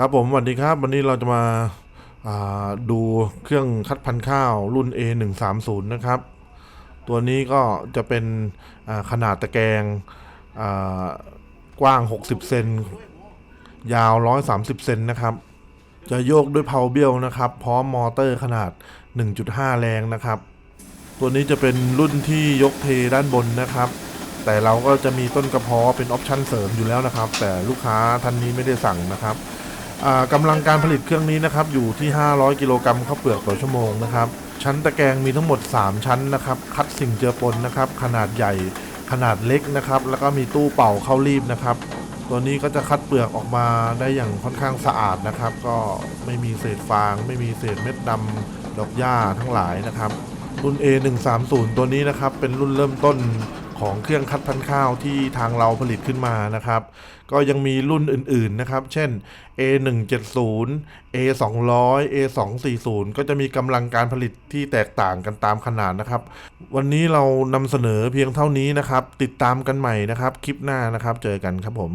ครับผมสวัสดีครับ วันนี้เราจะมาาดูเครื่องคัดพันธุ์ข้าวรุ่น A130 นะครับ ตัวนี้ก็จะเป็นขนาดตะแกรงอ่ากว้าง 60 เซนยาว 130 เซนนะครับ จะโยกด้วยเพาเบี้ยวนะครับ พร้อมมอเตอร์ขนาด 1.5 แรงนะครับ ตัวนี้จะเป็นรุ่นที่ยกเทด้านบนนะครับแต่เราก็จะมีต้นกระเพาะเป็นออปชั่นเสริมอยู่แล้วนะครับ แต่ลูกค้าท่านนี้ไม่ได้สั่งนะครับ กำลังการผลิตเครื่องนี้นะครับอยู่ที่ 500 กิโลกรัมข้าวเปลือกต่อชั่วโมงนะครับชั้นตะแกรงมีทั้งหมด 3 ชั้นนะครับคัดสิ่งเจือปนนะครับขนาดใหญ่ขนาดเล็กนะครับแล้วก็มีตู้เป่าเข้ารีบนะครับตัวนี้ก็จะคัดเปลือกออกมาได้อย่างค่อนข้างสะอาดนะครับ ก็ไม่มีเศษฟาง ไม่มีเศษเม็ดดำดอกหญ้าทั้งหลายนะครับรุ่น A130 ตัวนี้นะครับเป็นรุ่นเริ่มต้น ของเครื่องคัดพันธุ์ข้าวที่ทางเราผลิตขึ้นมานะครับ ก็ยังมีรุ่นอื่นๆนะครับ เช่น A170 A200 A240 ก็จะมีกำลังการผลิตที่แตกต่างกันตามขนาดนะครับ วันนี้เรานำเสนอเพียงเท่านี้นะครับ ติดตามกันใหม่นะครับ คลิปหน้านะครับ เจอกันครับผม